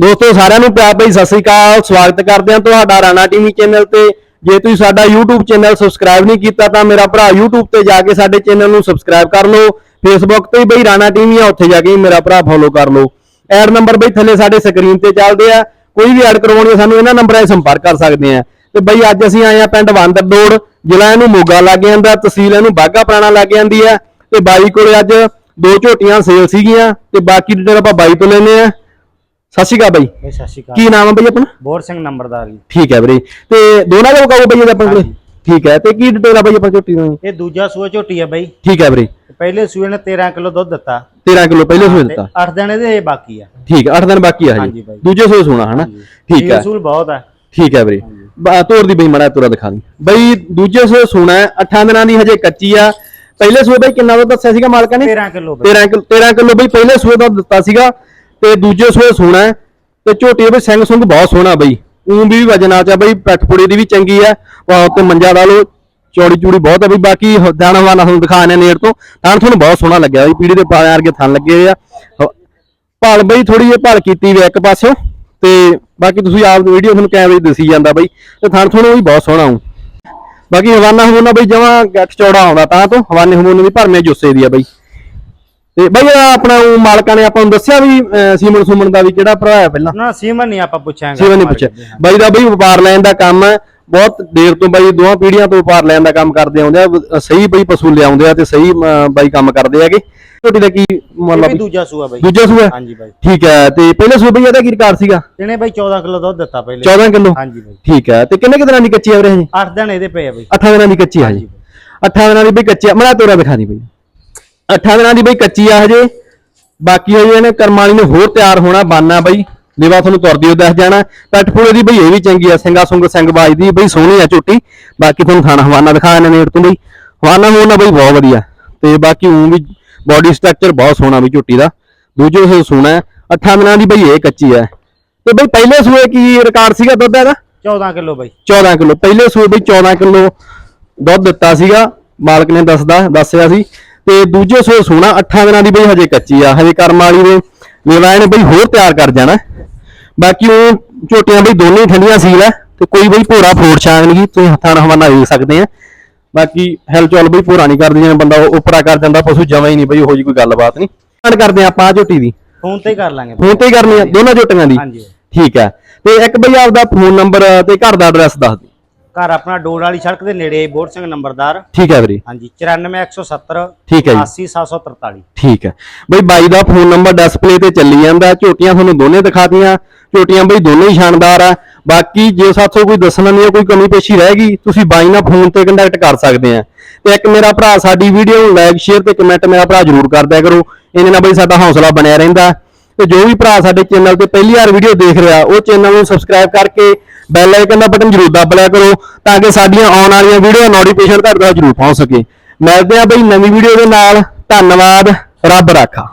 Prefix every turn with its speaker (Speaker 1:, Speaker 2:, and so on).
Speaker 1: ਦੋਸਤੋ, ਸਾਰਿਆਂ ਨੂੰ ਪਿਆਰ ਭਰੀ ਸਤਿ ਸ੍ਰੀ ਅਕਾਲ। ਸਵਾਗਤ ਕਰਦੇ ਹਾਂ ਤੁਹਾਡਾ ਰਾਣਾ ਟੀਵੀ ਚੈਨਲ ਤੇ। ਜੇ ਤੁਸੀਂ ਸਾਡਾ YouTube ਚੈਨਲ ਸਬਸਕ੍ਰਾਈਬ ਨਹੀਂ ਕੀਤਾ ਤਾਂ ਮੇਰਾ ਭਰਾ YouTube ਤੇ ਜਾ ਕੇ ਸਾਡੇ ਚੈਨਲ ਨੂੰ ਸਬਸਕ੍ਰਾਈਬ ਕਰ ਲਓ। Facebook ਤੇ ਬਈ ਰਾਣਾ ਟੀਵੀ ਆ, ਉੱਥੇ ਜਾ ਕੇ ਮੇਰਾ ਭਰਾ ਫੋਲੋ ਕਰ ਲਓ। ਐਡ ਨੰਬਰ ਬਈ ਥੱਲੇ ਸਾਡੇ ਸਕਰੀਨ ਤੇ ਚੱਲਦੇ ਆ। ਕੋਈ ਵੀ ਐਡ ਕਰਵਾਉਣੀ ਸਾਨੂੰ ਇਹਨਾਂ ਨੰਬਰਾਂ 'ਤੇ ਸੰਪਰਕ ਕਰ ਸਕਦੇ ਆ। ਤੇ ਬਈ ਅੱਜ ਅਸੀਂ ਆਏ ਆ ਪਿੰਡ ਵਾਂਦਰਦੋੜ ਜ਼ਿਲ੍ਹਾ ਇਹਨੂੰ ਮੋਗਾ ਲੱਗ ਜਾਂਦਾ, ਤਹਿਸੀਲ ਇਹਨੂੰ ਬਾਗਾ ਪੁਰਾਣਾ ਲੱਗ ਜਾਂਦੀ ਆ। ਤੇ ਬਾਈ ਕੋਲੇ ਅੱਜ ਦੋ ਝੋਟੀਆਂ ਸੇਲ ਸੀਗੀਆਂ, ਤੇ ਬਾਕੀ ਡਿਟੇਲ ਆਪਾਂ ਬਾਈ ਤੋਂ ਲੈਨੇ ਆ। ਸਤਿ ਸ਼੍ਰੀ ਅਕਾਲ ਬਾਈ।
Speaker 2: ਬਈ ਸਤਿ ਸ਼੍ਰੀ ਅਕਾਲ।
Speaker 1: ਕੀ ਨਾਮ ਹੈ ਬਈ ਆਪਣਾ?
Speaker 2: ਬੋਰ ਸਿੰਘ ਨੰਬਰਦਾਰ ਜੀ।
Speaker 1: ਠੀਕ ਹੈ ਵੀਰੇ ਤੇ ਦੋਨਾਂ ਦਾ ਬਕਾਓ ਬਈ ਇਹਦਾ ਆਪਣੇ ਕੋਲੇ?
Speaker 2: ਹਾਂਜੀ।
Speaker 1: ਠੀਕ ਹੈ। ਤੇ ਕੀ ਡਿਟੇਲ ਆ ਬਈ ਆਪਾਂ ਝੋਟੀ ਦੀ?
Speaker 2: ਇਹ ਦੂਜਾ ਸੂਆ ਝੋਟੀ ਹੈ ਬਈ।
Speaker 1: ਠੀਕ ਹੈ ਵੀਰੇ
Speaker 2: ਪਹਿਲੇ ਸੂਏ ਨੇ 13 ਕਿਲੋ ਦੁੱਧ ਦਿੱਤਾ।
Speaker 1: 13 ਕਿਲੋ ਪਹਿਲੇ ਸੂਏ ਦਿੱਤਾ।
Speaker 2: 8 ਦਿਨ ਇਹਦੇ ਇਹ ਬਾਕੀ ਆ।
Speaker 1: ਠੀਕ ਹੈ। 8 ਦਿਨ ਬਾਕੀ ਆ
Speaker 2: ਹਾਂਜੀ।
Speaker 1: ਹਜੇ
Speaker 2: ਬਾਈ।
Speaker 1: ਦੂਜੇ ਸੂਏ ਸੋਣਾ ਹਨਾ? ਠੀਕ ਹੈ।
Speaker 2: ਸੂਲ ਬਹੁਤ ਹੈ
Speaker 1: ਠੀਕ ਹੈ ਵੀਰੇ ਬਾ ਤੋਰ ਦੀ ਬਈ ਮੜਾ ਤੁਰਾ ਦਿਖਾ ਦੀ। ਬਈ ਦੂਜੇ ਸੂਏ ਸੋਣਾ ਹੈ। 8 ਦਿਨਾਂ ਦੀ ਹਜੇ ਕੱਚੀ ਆ। ਪਹਿਲੇ ਸੂਏ ਬਈ ਕਿੰਨਾ ਦਾ ਦੱਸਿਆ ਸੀਗਾ ਮਾਲਕਾਂ ਨੇ?
Speaker 2: 13 ਕਿਲੋ ਬਈ।
Speaker 1: 13 ਕਿਲੋ 13 ਕਿਲੋ ਬਈ ਪਹਿਲੇ ਸੂਏ ਦਾ ਦਿੱਤਾ ਸੀਗਾ। ਤੇ ਦੂਜੇ ਸੂਏ ਸੋਣਾ ਹੈ, ਤੇ ਝੋਟੀ ਦੇ ਸਿੰਘ ਸੁੰਗ ਬਹੁਤ ਸੋਹਣਾ ਬਈ। ਊਂ ਵੀ ਵਜਨਾ ਚ ਆ ਬਈ ਪੈਠਪੁੜੇ ਦੀ ਵੀ ਚੰਗੀ ਹੈ ਵਾਹ ਤੇ ਮੰਜਾ ਲਾ ਲਓ, ਚੌੜੀ ਚੂੜੀ ਬਹੁਤ ਆ ਬਈ, ਬਾਕੀ ਦਾਣਾ ਵਾਣਾ ਤੁਹਾਨੂੰ ਦਿਖਾਣੇ ਨੇੜ ਤੋਂ, ਤਾਂ ਤੁਹਾਨੂੰ ਬਹੁਤ ਸੋਹਣਾ ਲੱਗਿਆ ਬਈ, ਪੀੜੀ ਦੇ ਪਾਲਿਆਂ ਵਰਗੇ ਥਣ ਲੱਗੇ ਹੋਏ ਆ। ਹ- ਭਾਲ ਬਈ ਥੋੜੀ ਜਿਹੀ ਭਾਲ ਕੀਤੀ ਵੇ ਇੱਕ ਪਾਸਿਓ, ਤੇ ਬਾਕੀ ਤੁਸੀਂ ਆਪ ਵੀਡੀਓ ਤੁਹਾਨੂੰ ਕੈਮਰੇ 'ਚ ਦਿਸੀ ਜਾਂਦਾ ਬਈ, ਤੇ ਥਣ ਤੁਹਾਨੂੰ ਵੀ ਬਹੁਤ ਸੋਹਣਾ ਹੂੰ ਬਾਕੀ ਹਵਾਨਾ ਹਵਾਨਾ ਬਈ, ਜਮਾ ਗੱਠ ਚੌੜਾ ਆਉਂਦਾ ਤਾਂ ਤੋਂ, ਹਵਾਨੇ ਹਵਾਨੇ ਦੀ ਭਰਮੇ ਜੁੱਸੇ ਦੀ ਆ ਬਈ। ਤੇ ਬਈ ਆਪਣਾ ਉਹ ਮਾਲਕਾਂ ਨੇ ਆਪਾਂ ਨੂੰ ਦੱਸਿਆ ਵੀ ਅਹ, ਸੀਮਨ ਸੁਮਨ ਦਾ ਵੀ ਕਿਹੜਾ ਭਰਾ ਹੈ ਪਹਿਲਾਂ?
Speaker 2: ਨਾ ਸੀਮਨ ਨਹੀਂ ਆਪਾਂ ਪੁੱਛਾਂਗੇ
Speaker 1: ਸੀਮਨ ਨਹੀਂ ਪੁੱਛਿਆ। ਬਾਈ ਦਾ ਬਈ ਵਪਾਰ ਲੈਣ ਦਾ ਕੰਮ ਹੈ ਬਹੁਤ ਦੇਰ ਤੋਂ ਬਾਈ ਦੋਹਾਂ ਪੀੜ੍ਹੀਆਂ ਤੋਂ ਵਪਾਰ ਲੈਣ ਦਾ ਕੰਮ ਕਰਦੇ ਆਉਂਦੇ ਆ ਸਹੀ ਬਈ ਪਸ਼ੂ ਲਿਆਉਂਦੇ ਆ ਤੇ ਸਹੀ ਅਹ, ਬਾਈ ਕੰਮ ਕਰਦੇ ਹੈਗੇ। ਛੋਟੀ ਦਾ ਕੀ
Speaker 2: ਇਹ
Speaker 1: ਮਤਲਬ
Speaker 2: ਵੀ ਦੂਜਾ ਸੂਆ ਬਈ।
Speaker 1: ਦੂਜਾ ਸੂਆ?
Speaker 2: ਹਾਂਜੀ ਬਾਈ।
Speaker 1: ਠੀਕ ਹੈ ਤੇ ਪਹਿਲੇ ਸੂਬੇ ਬਈ ਇਹਦਾ ਕੀ ਰਿਕਾਰਡ ਸੀਗਾ?
Speaker 2: ਇਹਨੇ ਬਾਈ 14 ਕਿਲੋ ਦੁੱਧ ਦਿੱਤਾ ਪਹਿਲੇ।
Speaker 1: 14 ਕਿਲੋ?
Speaker 2: ਹਾਂਜੀ ਬਾਈ।
Speaker 1: ਠੀਕ ਹੈ ਤੇ ਕਿੰਨੇ ਕਿ ਦਿਨਾਂ ਦੀ ਕੱਚੀ ਆ ਵੀਰੇ ਹਜੇ
Speaker 2: 8 ਦਿਨ ਇਹਦੇ ਪਏ ਆ ਬਈ।
Speaker 1: 8 ਦਿਨਾਂ ਦੀ ਕੱਚੀ ਆ ਹਜੇ 8 ਦਿਨਾਂ ਦੀ ਬਈ ਕੱਚੀ ਆ। ਮੜਾ ਤੋਰਾ ਦਿਖਾ ਦੀ ਬਈ। 8 ਦਿਨਾਂ ਦੀ ਬਈ ਕੱਚੀ ਆ ਹਜੇ। ਬਾਕੀ ਹਜੇ ਇਹਨੇ ਕਰਮ ਵਾਲੀ ਨੇ ਹੋਰ ਤਿਆਰ ਹੋਣਾ ਬਾਨਾ ਬਈ। ਲੇਵਾ ਤੁਹਾਨੂੰ ਤੁਰਦੀ ਹੋ ਦੱਸ ਜਾਣਾ। ਪੈਟਪੂਰੇ ਦੀ ਬਈ ਇਹ ਵੀ ਚੰਗੀ ਆ ਸਿੰਘਾ ਸੁੰਗ ਸਿੰਘ ਬਾਜ ਦੀ ਬਈ ਸੋਹਣੀ ਆ ਝੋਟੀ। ਬਾਕੀ ਤੁਹਾਨੂੰ ਖਾਣਾ ਹਵਾਨਾ ਦਿਖਾ ਇਹਨਾਂ ਨੇੜ ਤੋਂ ਬਈ। ਹਵਾਨਾ ਹੋਣਾ ਬਈ ਬਹੁਤ ਵਧੀਆ। ਤੇ ਬਾਕੀ ਉਹ ਵੀ ਬਾਡੀ ਸਟਰਕਚਰ ਬਹੁਤ ਸੋਹਣਾ ਬਈ ਝੋਟੀ ਦਾ। ਦੂਜੇ ਸੇ ਸੋਹਣਾ। ਅੱਠਾਂ ਦਿਨਾਂ ਦੀ ਬਈ ਇਹ ਕੱਚੀ ਹੈ ਤੇ ਬਈ ਪਹਿਲੇ ਸੂਏ ਕੀ ਰਿਕਾਰਡ ਸੀਗਾ ਦੁੱਧ ਦਾ
Speaker 2: 14 ਕਿਲੋ ਬਈ।
Speaker 1: 14 ਕਿਲੋ। ਪਹਿਲੇ ਸੂਏ ਬਈ 14 ਕਿਲੋ ਦੁੱਧ ਦਿੱਤਾ ਸੀਗਾ। ਮਾਲਕ ਨੇ ਦੱਸਦਾ ਦੱਸਿਆ ਸੀ। ਤੇ ਦੂਜੇ ਸੂਏ ਸੋਣਾ 8 ਦਿਨਾਂ ਦੀ ਬਈ ਹਜੇ ਕੱਚੀ ਆ ਹਜੇ ਕਰਮ ਵਾਲੀ ਨੇ ਲੇਵਾ ਨੇ ਬਈ ਹੋਰ ਤਿਆਰ ਕਰ ਜਾਣਾ। ਬਾਕੀ ਉਹ ਝੋਟੀਆਂ ਬਈ ਦੋਨੇ ਠੰਡੀਆਂ ਸੀਲ ਹੈ ਤੇ ਕੋਈ ਬਈ ਭੋਰਾ ਫੋੜ ਛਾਂਗ ਨਹੀਂ ਤੁਸੀਂ ਹੱਥਾਂ ਨਾਲ ਹਵਾਨਾ ਵੇਖ ਸਕਦੇ ਆ। ਬਾਕੀ ਹੈਲ ਚਲ ਬਈ ਭੋਰਾ ਨਹੀਂ ਕਰਦੀ ਜਿਵੇਂ ਬੰਦਾ ਉਪਰਾ ਕਰ ਜਾਂਦਾ ਪਸ਼ੂ ਜਮਾ ਹੀ ਨਹੀਂ ਬਈ ਉਹੋ ਜੀ ਕੋਈ ਗੱਲਬਾਤ ਨਹੀਂ ਗੱਲ ਕਰਦੇ ਆ ਆਪਾਂ ਆਹ ਝੋਟੀ ਦੀ।
Speaker 2: ਫੋਨ ਤੇ ਹੀ ਕਰ ਲਾਂਗੇ।
Speaker 1: ਫੋਨ ਤੇ ਹੀ ਕਰਨੀ ਆ ਦੋਨਾਂ ਝੋਟੀਆਂ ਦੀ।
Speaker 2: ਹਾਂਜੀ।
Speaker 1: ਠੀਕ ਹੈ ਤੇ ਇੱਕ ਬਈ ਆਪਦਾ ਫੋਨ ਨੰਬਰ ਤੇ ਘਰ ਦਾ ਐਡਰੈਸ ਦੱਸ ਦਿਓ।
Speaker 2: ਘਰ ਆਪਣਾ ਡੋਰ ਵਾਲੀ ਸੜਕ ਦੇ ਨੇੜੇ ਬੋਰ ਸਿੰਘ ਨੰਬਰਦਾਰ।
Speaker 1: ਠੀਕ ਹੈ ਵੀਰੇ।
Speaker 2: ਹਾਂਜੀ 94170
Speaker 1: ਠੀਕ ਹੈ ਜੀ।
Speaker 2: 80743
Speaker 1: ਠੀਕ ਹੈ। ਬਈ ਬਾਈ ਦਾ ਫੋਨ ਨੰਬਰ ਡਿਸਪਲੇ ਤੇ ਚੱਲੀ ਜਾਂਦਾ ਝੋਟੀਆਂ ਤੁਹਾਨੂੰ ਦੋਨੇ ਦਿਖਾਤੀਆਂ। ਝੋਟੀਆਂ ਬਈ ਦੋਨੇ ਹੀ ਸ਼ਾਨਦਾਰ ਆ। ਬਾਕੀ ਜੇ ਸਾਥੋਂ ਕੋਈ ਦੱਸਣਾ ਨਹੀਂ ਕੋਈ ਕਮੀ ਪੇਸ਼ੀ ਰਹਿ ਗਈ ਤੁਸੀਂ ਬਾਈ ਨਾਲ ਫੋਨ ਤੇ ਕੰਟੈਕਟ ਕਰ ਸਕਦੇ ਆ। ਤੇ ਇੱਕ ਮੇਰਾ ਭਰਾ ਸਾਡੀ ਵੀਡੀਓ ਨੂੰ ਲਾਈਕ ਸ਼ੇਅਰ ਤੇ ਕਮੈਂਟ ਮੇਰਾ ਭਰਾ ਜ਼ਰੂਰ ਕਰ ਦਿਆ ਕਰੋ। ਇਹਦੇ ਨਾਲ ਬਈ ਸਾਡਾ ਹੌਸਲਾ ਬਣਿਆ ਰਹਿੰਦਾ। ਤੇ ਜੋ ਵੀ ਭਰਾ ਸਾਡੇ ਚੈਨਲ ਤੇ ਪਹਿਲੀ ਵਾਰ ਵੀਡੀਓ ਦੇਖ ਰਿਹਾ ਉਹ ਚੈਨਲ ਨੂੰ ਸਬਸਕ੍ਰਾਈਬ ਕਰਕੇ ਬੈਲ ਆਈਕਨ ਦਾ ਬਟਨ ਜ਼ਰੂਰ ਦਬ ਲਿਆ ਕਰੋ ਤਾਂ ਕਿ ਸਾਡੀਆਂ ਆਉਣ ਵਾਲੀਆਂ ਵੀਡੀਓ ਨੋਟੀਫਿਕੇਸ਼ਨ ਤੁਹਾਡੇ ਤੱਕ ਜ਼ਰੂਰ ਪਹੁੰਚ ਸਕੇ। ਮਿਲਦੇ ਆ ਬਈ ਨਵੀਂ ਵੀਡੀਓ ਦੇ ਨਾਲ। ਧੰਨਵਾਦ। ਰੱਬ ਰਾਖਾ।